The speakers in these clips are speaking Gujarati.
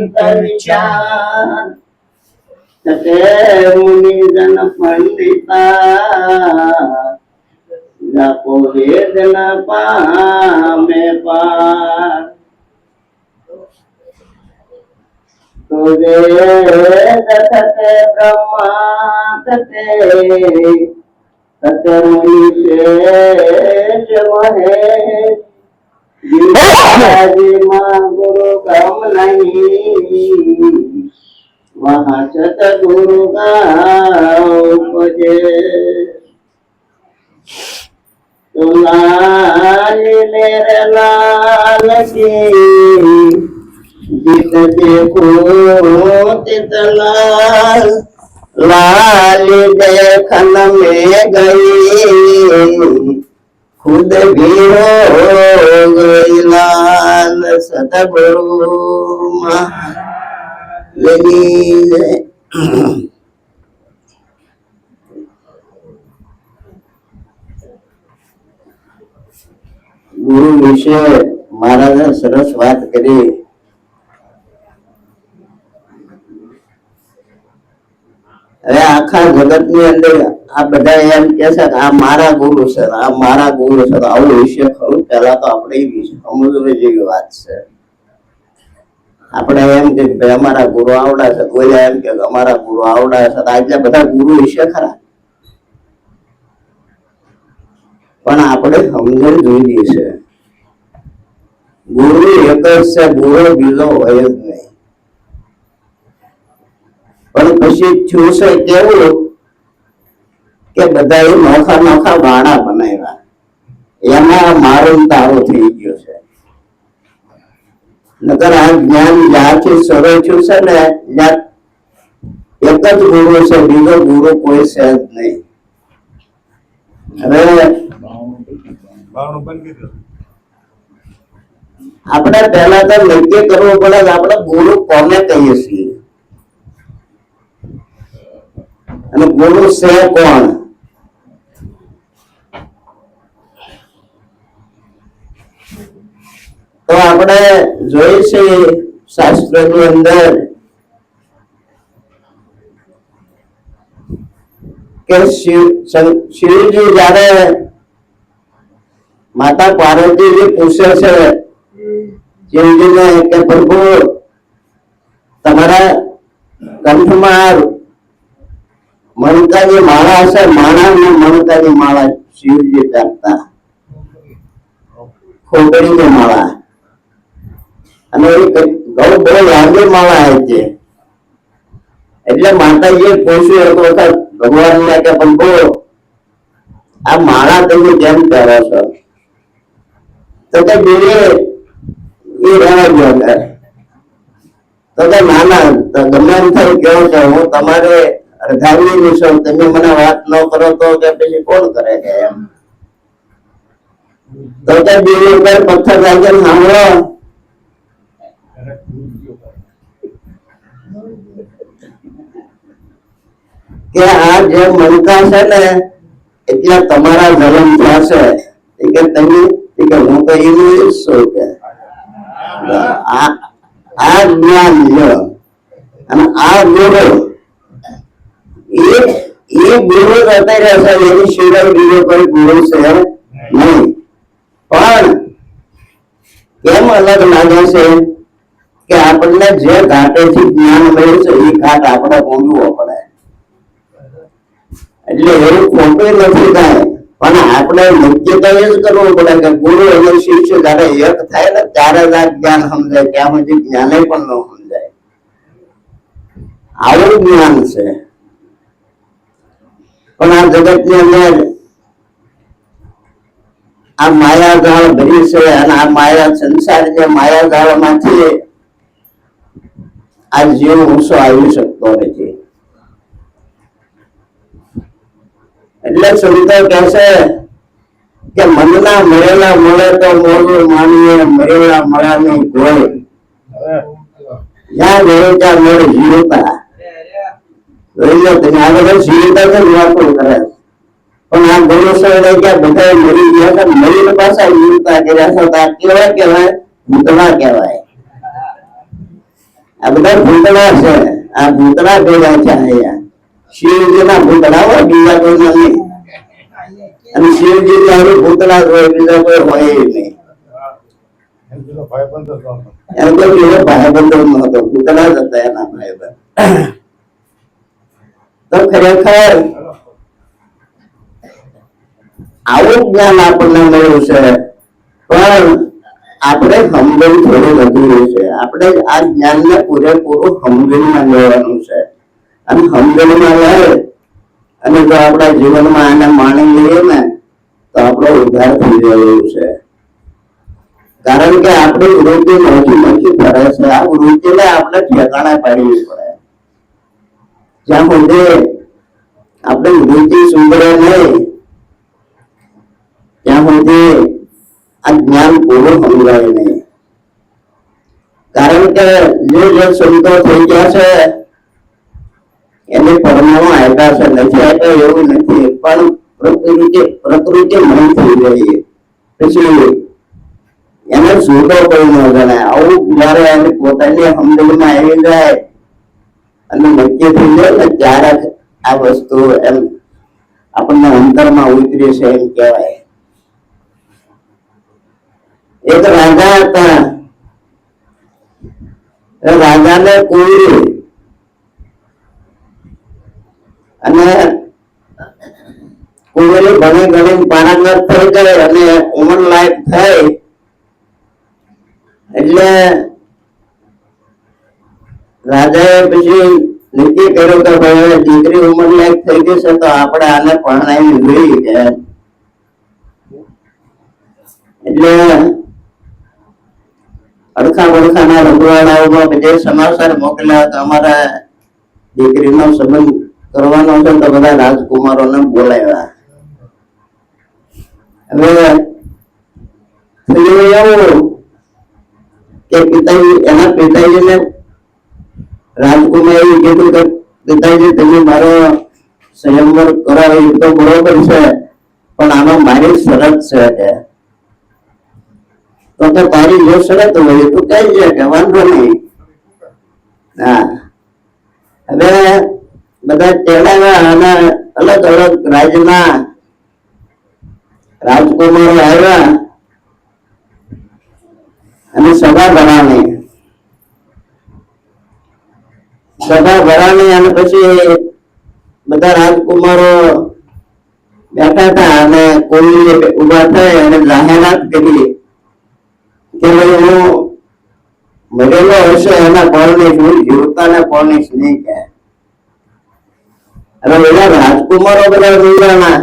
સંત વિચાર તતે મુનિજન પંડિતા જાપો વેદ ન પામે પાર. તતે બ્રહ્મા તતે તતે મુનિ શેષ મહેશ ગીતાજીમાં ગુરુ કમ નહીં વાંચત ગુરુ ઉપજે લાલ મેરે લાલ કી જીત દેખો તિત લાલ લાલ દેખન મેં ગઈ ખુદ ભીરો ગયેલાલ સદગુરુ મહારાજ ગુરુ વિશે મહારાજે સરસ વાત કરી. હવે આખા જગતની અંદર આ બધા એમ કે છે કે આ મારા ગુરુ છે, આ મારા ગુરુ છે. આવું વિશે ખરું? પેલા તો આપણે સમજવી જેવી વાત છે. આપણે એમ કે ભાઈ અમારા ગુરુ આવડા છે. કોઈ એમ કે અમારા ગુરુ આવડા છે. આજે બધા ગુરુ વિશે ખરા? પણ આપણે સમજણ જોઈએ છે. ગુરુ એક જ છે, ગુરુ બીજો હોય જ નહીં. પણ પછી થયું કેવું કે બધા એ નોખા નોખા વાણા બનાવ્યા. એમાં મારો તારો થઈ ગયો છે. નકર આ જ્ઞાન જ્યાંથી શરૂ થયું છે ને એક જ ગુરુ છે બીજો ગુરુ કોઈ છે જ નહીં. હવે આપણે પહેલા તો નક્કી કરવું પડે આપણે ગુરુ કોને કહીએ છીએ? અને ગુરુ છે કોણ? તો આપણે જોઈ છે શાસ્ત્રની અંદર કે શિવ શિવજી જયારે માતા પાર્વતીજી પૂછે છે, શિવજીને કે પ્રભુ, તમારા કંઠમાં મણકાની માળા હશે માળા ને મણકાની માળા શિવજી પહેરતા ખોપડીની માળા. અને એ કઈ- બહુ લાંબી માળા છે. એટલે માતાજીએ પૂછ્યું એક વખત ભગવાનને કે પ્રભુ આ માળા તમે કેમ પહેરો છો? તો કે બીજે એ રહેવા જો તો કે નાના ગમે એમ થાય કેવું છે, હું તમારે અડધાવી છું તમે મને વાત ન કરો તો કે પછી કોણ કરે કે એમ? તો કે બીજી ઉપર પથ્થર રાખીને સાંભળો. કે આ જે મનતા છે ને, એટલે તમારા જન્મ થશે. કે તમે કે હું તો એવું છું કે. આ જ્ઞાન લ્યો. અને આ ગુરુ આપણને જે ઘાટેથી જ્ઞાન મળ્યું છે, એ ઘાટ આપણે ઊંડવો પડે. એટલે એવું ખોટું નથી થાય, પણ આપણે નક્કી તો એ જ કરવું પડે કે ગુરુ અને શિષ્ય જયારે એક થાય ને ત્યારે જ આ જ્ઞાન સમજાય, ત્યાં સુધી જ્ઞાને પણ ન સમજાય. આવું જ્ઞાન છે. પણ આ જગતની અંદર આ માયાજાળ ભરી છે અને આ માયા સંસાર જે માયાજાળમાંથી આ જીવ ઊંચો આવી શકતો નથી. એટલે સંતો કહેશે કે મનના મળેલા મળે તો મોડું માનીએ મળેલા મળ્યા નહીં કોઈ. જ્યાં ગયો ત્યાં મળે જીવતા. જોઈ લો તમે આ બધા જીવતા છે ને વાતો પણ આ ગૌરવ રહી ગયા બધા મરી ગયા હતા મરીને પાછા જીવતા કર્યા છે. કેવા કહેવાય? ભૂતળા કહેવાય. આ બધા ભૂતળા છે. આ ભૂતળા ભેગા છે અહીંયા. શિવજીના ભૂતળા હોય બીજા કોઈ નથી. અને શિવજી હારું ભૂતળા હોય બીજા કોઈ હોય નહીં. એમ તો ભાઈબંધો નહોતો ભૂતળા જ હતા એના ભાઈબંધ તો ખરેખર આવું જ્ઞાન આપણને મળ્યું છે. પણ આપણે હમદન થોડું વધુ છે. આપણે આ જ્ઞાનને પૂરેપૂરું હમદનમાં લેવાનું છે. અને હમદનમાં લઈ અને જો આપણા જીવનમાં આને માણી લઈએ ને, તો આપણો ઉદ્ધાર થઈ રહ્યો છે. કારણ કે આપણી વૃત્તિ નથી નથી ફરે છે. આ વૃત્તિને આપણે ઠેકાણે પાડવી પડે. જ્યાં સુધી આપણે વૃત્તિ સુંદર નહીં, ત્યાં સુધી આ જ્ઞાન પૂરું સમજાય નહીં. કારણ કે જે જે સંતો થઈ ગયા છે, એને પરમાણુ આવ્યા છે, નથી આવ્યા એવું નથી, પણ પ્રકૃતિ પ્રકૃતિ મન થઈ ગઈ. પછી એને છૂટો કોઈ ન જણાય. આવું જયારે એની પોતાની સમજણમાં આવી જાય અને નક્કી થઈ જાય ને ત્યારે જ આ વસ્તુ એમ આપણને અંતરમાં ઉતરી છે એમ કહેવાય. એક રાજા હતા. રાજાને કુંવરી અને કુંવરી ભણી ગણી પારંગત થઈ ગઈ અને ઉમર લાયક થઈ. એટલે રાજાએ પછી નીતિ કર્યું કે ભાઈ દીકરી ઉંમર લાયક થઈ ગઈ છે તો આપણે આને પરણાવી જોઈએ કે એટલે અડખા બડખાના રજવાડાઓમાં જે સમાચાર મોકલ્યા તો અમારા દીકરીનો સંબંધ કરવાનો છે તો બધા રાજકુમારોને બોલાવ્યા. હવે થયું એવું કે પિતાજી, એના પિતાજીને રાજકુમારે કીધું કે છે તમે મારો સંયમવર કરાવે, એ તો બરોબર છે, પણ આમાં મારી શરત છે કે. તો કે તારી જો શરત હોય, તો કઈ છે કે વાંધો નહીં. હા. હવે બધા તેડાવ્યા અને અલગ અલગ રાજ્યના રાજકુમારો આવ્યા અને સભા ભરાણી. સભા ભરાણી અને પછી બધા રાજકુમારો બેઠા હતા અને કોઈ ઊભા થાય અને જાહેરાત કરી. કે ભાઈ હું મરેલો હશે, એના પરણીશ હું જીવતાને પરણીશ નહીં કહે. અને બધા રાજકુમારો બધા જોડાણા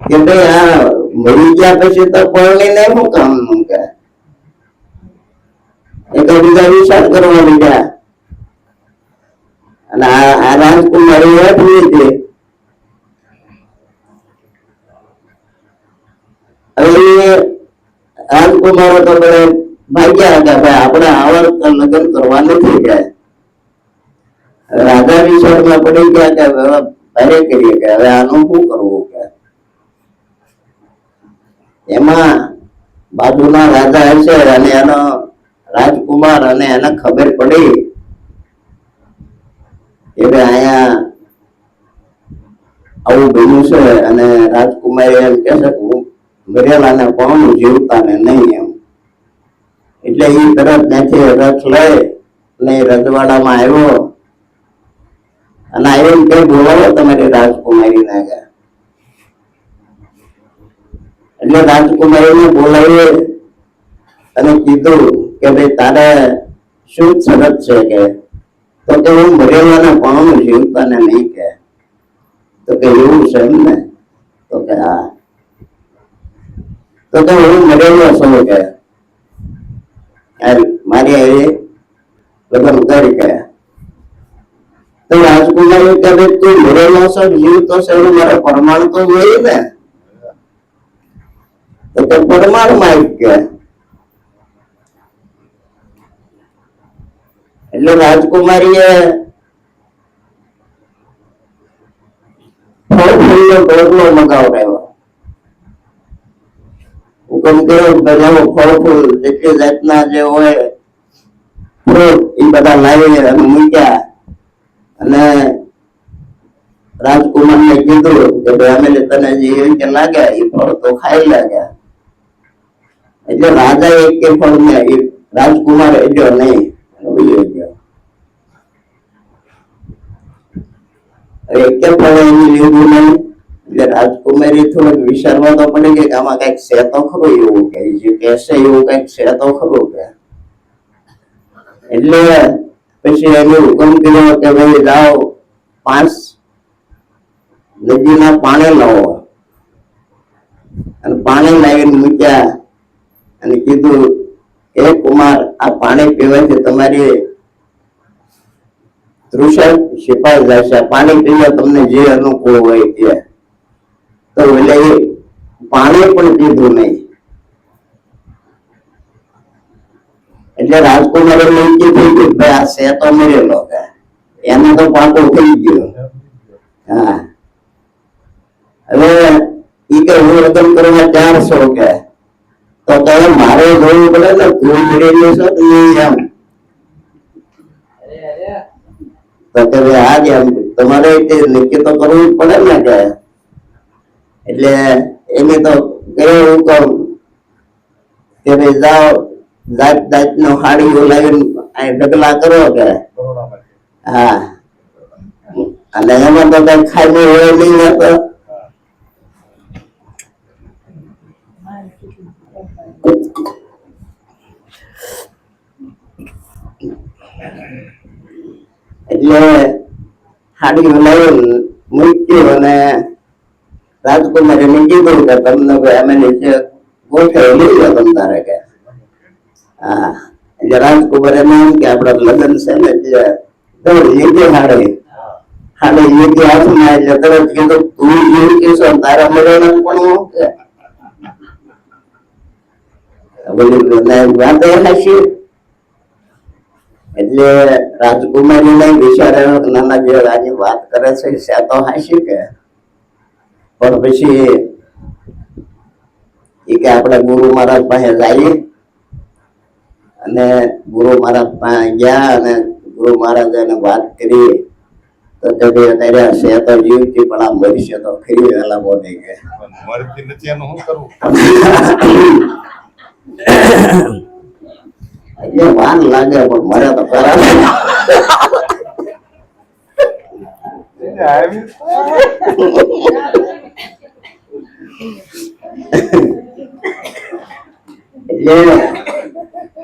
કે ભાઈ આ મરી ગયા પછી તો પરણીને શું કામનું કે એકબીજા વિશાળ કરવા લીધા અને આ રાજકુમારી હેઠ લીધી હવે તો બધા ભાગ્યા હતા ભાઈ આપણે આવર્તન લગ્ન કરવા નથી ગયા. રાજા વિચારમાં પડી ગયા કે હવે ભારે કરીએ કે હવે આનું શું કરવું કે? એમાં બાજુના રાધા હશે અને એનો રાજકુમાર અને એને ખબર પડી. કે અહીંયા આવું બન્યું છે અને રાજકુમારી એમ કે છે હું મરેલાને કોણ જીવતા ને નહીં એમ. એટલે એ તરત ત્યાંથી રથ લઈ અને રજવાડામાં આવ્યો. અને એમ કઈ બોલાવો તમારી રાજકુમારીને કે એટલે રાજકુમારીને બોલાવી અને કીધું કે ભાઈ તારે શું શરત છે કે? તો કે હું મરેલાને પણ જીવતાને નહીં કે. તો કે એવું છે એમ ને? તો કે હા. તો કે હું મરેલો છું કે. મારી આવી લગ્ન કરી કે. તો રાજકુમારી કે ભાઈ તું મરેલો છો જીવતો છે એવું મારે પ્રમાણ તો જોઈએ ને? તો કે પરમાણુ માં કે. એટલે રાજકુમારીએ એ રાજકુમાર ને કીધું કે ભાઈ, અમે તને જે રીતે લાગ્યા, એ ફળ તો ખાઈ લાગ્યા. એટલે રાજા એક ફળ ને રાજકુમાર એટલો નહીં. કે એટલે કે એવું કે, જે કહેશે કે. પછી એને હુકમ કર્યો કે ભાઈ જાઓ પાંચ નદીના પાણી લાવો. અને પાણી લાવીને મૂક્યા અને કીધું એ કુમાર, આ પાણી પીવાથી તમારી તૃષા સિપાઈ જશે પાણી પીવા તમને જે અનુકૂળ હોય તે તો એટલે પાણી પણ પીધું નહીં. એટલે રાજકુમારે કીધું કે ભાઈ આ છે તો મરેલો એને તો પાકો થઈ ગયો. હા. હવે ઈ કે હું લગ્ન કરવા ચારસો કે. તો તમે મારે જોવું પડે ને. તું મરેલી છો તો એમ. તો કે ભાઈ હા કે તમારે તે નક્કી તો કરવું જ પડે ને કે? એટલે એને તો ગયો કહું કે ભાઈ જાઓ જાત જાત નો હાડી આ ઢગલા કરો કે? હા. અને એમાં તો કઈ ખાલી હોય નહીં હતો એટલે હાડી લાવીને મૂક્યું અને રાજકુમારે મેં કીધું કે તમને ભાઈ અમે નીચે ગોઠવી લઈ તમ તારે કે? હા, એટલે રાજકુમારે એમ કે આપણા લગ્ન છે ને એટલે દોડ યોગ્ય હાડે. હાડે યોગ્ય હાથમાં એટલે તરત કીધું, તું કહેશો ને તારા મળવાના પણ હું કે? બોલી વાત એ હાચી. એટલે રાજકુમારી ને વિચાર્યો નાના જે આજે વાત કરે છે છે તો હાસી કે? પણ પછી એ કે આપણે ગુરુ મહારાજ પાસે જઈએ અને ગુરુ મહારાજ પાસે ગયા અને ગુરુ મહારાજ એને વાત કરી તો તે ભાઈ અત્યારે છે તો જીવતી પણ આ મરશે તો ખરી વેલા બોલે કે. મરતી નથી એનું શું કરવું? એટલે વાન લાગે પણ મારે તો એટલે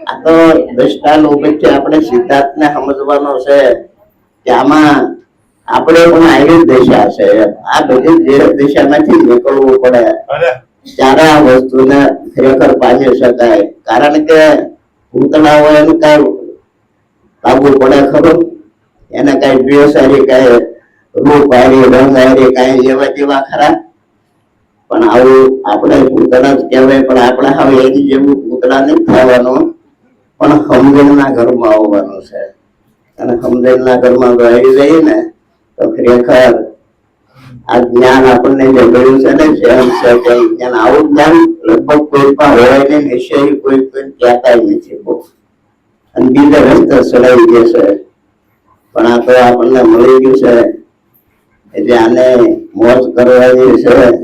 આ તો દ્રષ્ટાંત ઉપરથી આપણે સિદ્ધાર્થને સમજવાનો છે કે આમાં આપણે પણ આવી દિશા છે. આ બધી જે દિશામાંથી નીકળવું પડે. ત્યારે આ વસ્તુને ખરેખર પામી શકાય. કારણ કે પૂતળા હોય એને કઈ કાબુ પડે ખરું. એને કઈ ડ્રેસ હારી રૂપ હારી, રંગ હારી, કઈ જેવા તેવા ખરા. પણ આવું આપણે પૂતળા જ કહેવાય, પણ આપણે હવે એની જેવું પૂતળા નહીં થવાનું. પણ સમજણના ઘરમાં આવવાનું છે. અને સમજણના ઘરમાં આવી જઈએ ને તો ખરેખર આ જ્ઞાન આપણને જે મળ્યું છે ને જેમ છે તેમ જ્ઞાન આવું જ્ઞાન લગભગ કોઈ પણ ને નિશ્ચય કોઈ કોઈ કહેતા નથી બહુ. અને બીજા રસ્તે ચડાવી ગયો છે. પણ આ તો આપણને મળી ગયું છે. એટલે આને મોજ કરવાની છે.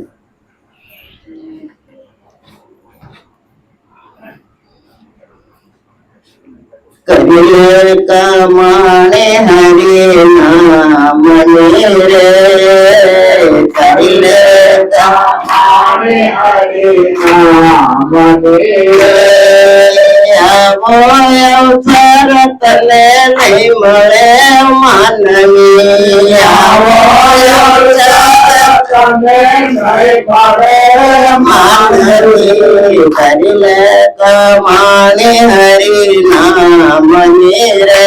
કમાણે હરે નામ રે કરીએ કમાણે હરે નામ. રે આવો અવસર તને નહીં મળે માનવી આવો અવસર તને નહીં મળે માનવી કરી લે કમાણે હરી નામ. રે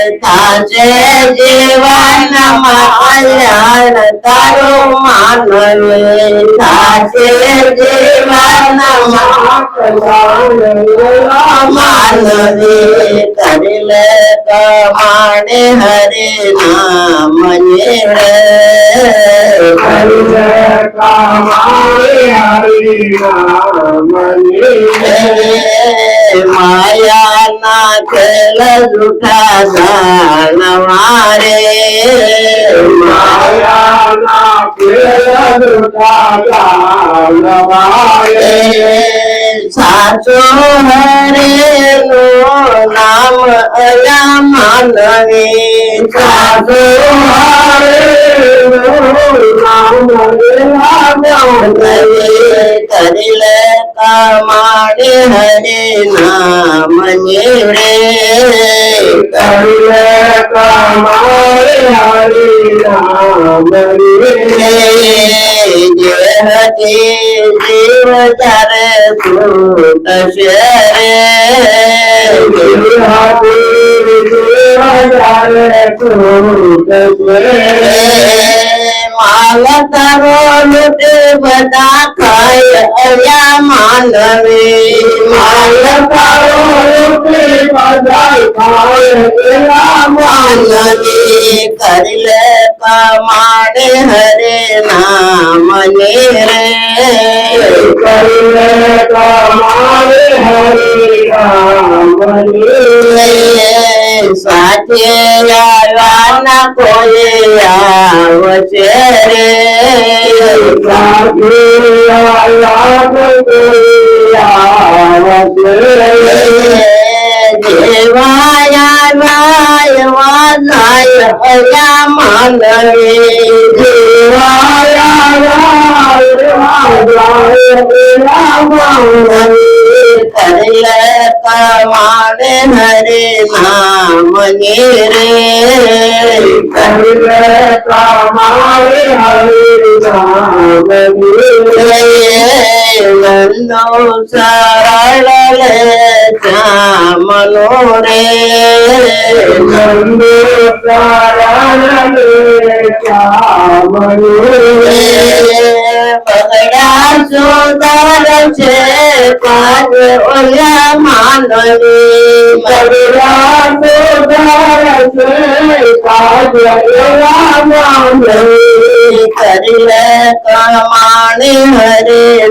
તાર થાશે જીવનમાં કલ્યાણ તારું માનવી થાશે જીવનમાં માનવી કરી લે કમાણે હરે નામ રે માયા ના ખેલ જૂઠા દાન મારે સાચો હરે નો નામ અલા માનવે. સાચો કમાડે હરે નામ રે હતી જીવ તારે أشاري માલ તારો લૂટ બધા ખાય અયા માનવે માલ તારો લૂટ માનવી કરી લે કમાડે હરે નામ રે. સાથે આવ્યાના કોઈ આવશે રે દેવાયા રાય વાજાય અયા માનવી कर कमाल हरे नाम गे रे कर कमाल हरे नाम गे रे કમાડે હરે નામ રે નંદો સરળ લે ચામનો રે બગડા સુંદર છે પાદ ઓલા માનવી બગડા કરી હરે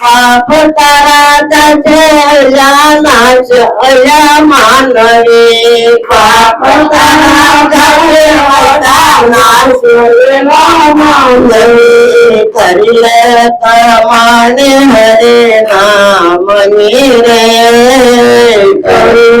પાપ તારા જાના અયા માનવી, પાપ તારા માનવી કરી લે કમાણે હરે નામ રે આવો ચર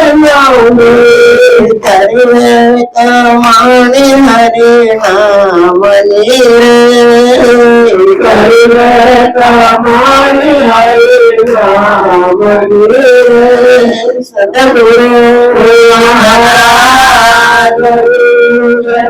தருவே தமானே ஹரி நாமனே தருவே தமானே ஹரி நாமனே சதகுரு